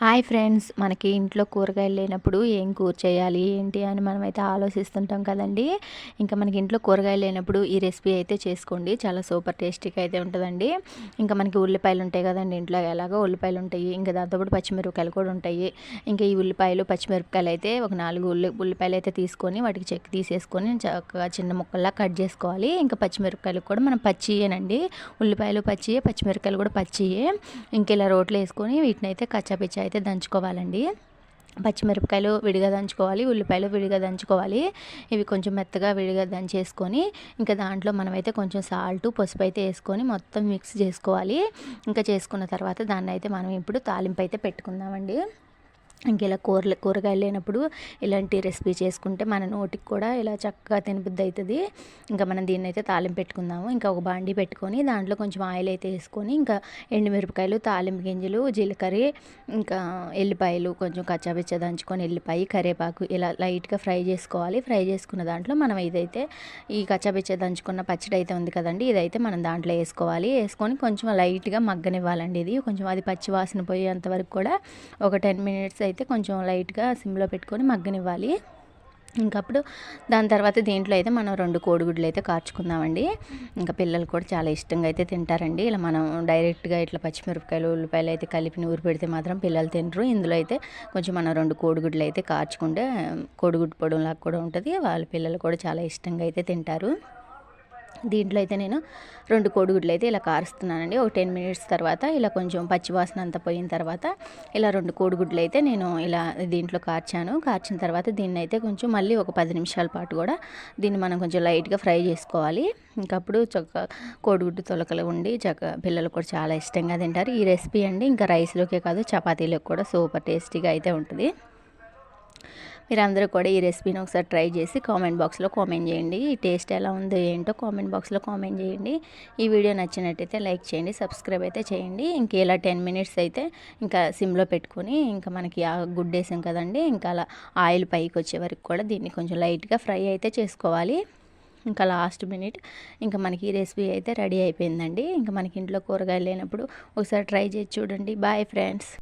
Hi friends మనకి ఇంట్లో కూరగాయలు లేనప్పుడు ఏం కూర చేయాలి ఏంటి అని మనమైతే ఆలోచిస్తుంటాం కదండి. ఇంకా మనకి ఇంట్లో కూరగాయలు లేనప్పుడు ఈ రెసిపీ అయితే చేసుకోండి చాలా సూపర్ టేస్టీగా అయితే ఉంటుందండి. ఇంకా మనకి ఉల్లిపాయలు ఉంటాయి కదండి ఇంట్లో ఎలాగో ఉల్లిపాయలు ఉంటాయి ఇంకా దాంతోపాటు పచ్చిమిరపకాయలు కూడా ఉంటాయి. ఇంకా ఈ ఉల్లిపాయలు పచ్చిమిరపకాయలు అయితే ఒక నాలుగు ఉల్లి ఉల్లిపాయలు అయితే తీసుకొని వాటికి చెక్ తీసేసుకొని చక్కగా చిన్న ముక్కల్లా కట్ చేసుకోవాలి. ఇంకా పచ్చిమిరపకాయలు కూడా మనం పచ్చియేనండి. ఉల్లిపాయలు పచ్చియే పచ్చిమిరపకాయలు కూడా పచ్చియే. ఇంకా ఇలా రోట్లు వేసుకొని వీటిని అయితే కచ్చాపిచ్చా అయితే దంచుకోవాలండి. పచ్చిమిరపకాయలు విడిగా దంచుకోవాలి ఉల్లిపాయలు విడిగా దంచుకోవాలి. ఇవి కొంచెం మెత్తగా విడిగా దంచేసుకొని ఇంకా దాంట్లో మనమైతే కొంచెం సాల్ట్ పసుపు అయితే వేసుకొని మొత్తం మిక్స్ చేసుకోవాలి. ఇంకా చేసుకున్న తర్వాత దాన్ని అయితే మనం ఇప్పుడు తాలింపు అయితే పెట్టుకుందామండి. ఇంకెలా కూరలు కూరగాయలు లేనప్పుడు ఇలాంటి రెసిపీ చేసుకుంటే మన నోటికి కూడా ఇలా చక్కగా తినబుద్ధి అవుతుంది ఇంకా మనం దీన్ని అయితే తాలింపు పెట్టుకుందాము. ఇంకా ఒక బాండి పెట్టుకొని దాంట్లో కొంచెం ఆయిల్ అయితే వేసుకొని ఇంకా ఎండుమిరపకాయలు తాలింపు గింజలు జీలకర్ర ఇంకా ఎల్లిపాయలు కొంచెం కచ్చాపిచ్చ దంచుకొని ఎల్లిపాయ కరివేపాకు ఇలా లైట్గా ఫ్రై చేసుకోవాలి. ఫ్రై చేసుకున్న దాంట్లో మనం ఇదైతే ఈ కచ్చాపిచ్చ దంచుకున్న పచ్చడి అయితే ఉంది కదండి ఇదైతే మనం దాంట్లో వేసుకోవాలి. వేసుకొని కొంచెం లైట్గా మగ్గనివ్వాలండి ఇది. కొంచెం అది పచ్చి వాసన పోయేంత వరకు కూడా ఒక టెన్ మినిట్స్ అయితే కొంచెం లైట్గా సిమ్లో పెట్టుకొని మగ్గనివ్వాలి. ఇంకప్పుడు దాని తర్వాత దీంట్లో అయితే మనం రెండు కోడిగుడ్లు అయితే కార్చుకుందామండి ఇంకా పిల్లలు కూడా చాలా ఇష్టంగా అయితే తింటారండి. ఇలా మనం డైరెక్ట్గా ఇట్లా పచ్చిమిరపకాయలు ఉల్లిపాయలు అయితే కలిపి నూరు పెడితే మాత్రం పిల్లలు తినరు. ఇందులో అయితే కొంచెం మనం రెండు కోడిగుడ్లు అయితే కార్చుకుంటే కోడిగుడ్డు పొడంలాగా కూడా ఉంటుంది. వాళ్ళ పిల్లలు కూడా చాలా ఇష్టంగా అయితే తింటారు. దీంట్లో అయితే నేను రెండు కోడిగుడ్లు అయితే ఇలా కారుస్తున్నానండి. ఒక టెన్ మినిట్స్ తర్వాత ఇలా కొంచెం పచ్చివాసన అంతా పోయిన తర్వాత ఇలా రెండు కోడిగుడ్లు అయితే నేను ఇలా దీంట్లో కార్చాను. కార్చిన తర్వాత దీన్ని అయితే కొంచెం మళ్ళీ ఒక పది నిమిషాల పాటు కూడా దీన్ని మనం కొంచెం లైట్గా ఫ్రై చేసుకోవాలి. ఇంకప్పుడు చక్క కోడిగుడ్డు తొలకలు ఉండి చక్క పిల్లలు కూడా చాలా ఇష్టంగా తింటారు. ఈ రెసిపీ అండి. ఇంకా రైస్లోకే కాదు చపాతీలోకి కూడా సూపర్ టేస్టీగా అయితే ఉంటుంది. మీరందరూ కూడా ఈ రెసిపీని ఒకసారి ట్రై చేసి కామెంట్ బాక్స్లో కామెంట్ చేయండి. ఈ టేస్ట్ ఎలా ఉందో ఏంటో కామెంట్ బాక్స్లో కామెంట్ చేయండి. ఈ వీడియో నచ్చినట్టయితే లైక్ చేయండి సబ్స్క్రైబ్ అయితే చేయండి. ఇంక ఇలా టెన్ మినిట్స్ అయితే ఇంకా సిమ్లో పెట్టుకొని ఇంకా మనకి ఆ గుడ్డేసాం కదండి ఇంకా అలా ఆయిల్ పైకి వచ్చే వరకు కూడా దీన్ని కొంచెం లైట్గా ఫ్రై అయితే చేసుకోవాలి. ఇంకా లాస్ట్ మినిట్ ఇంకా మనకి ఈ రెసిపీ అయితే రెడీ అయిపోయిందండి. ఇంకా మనకి ఇంట్లో కూరగాయలు లేనప్పుడు ఒకసారి ట్రై చేసి చూడండి. Bye friends.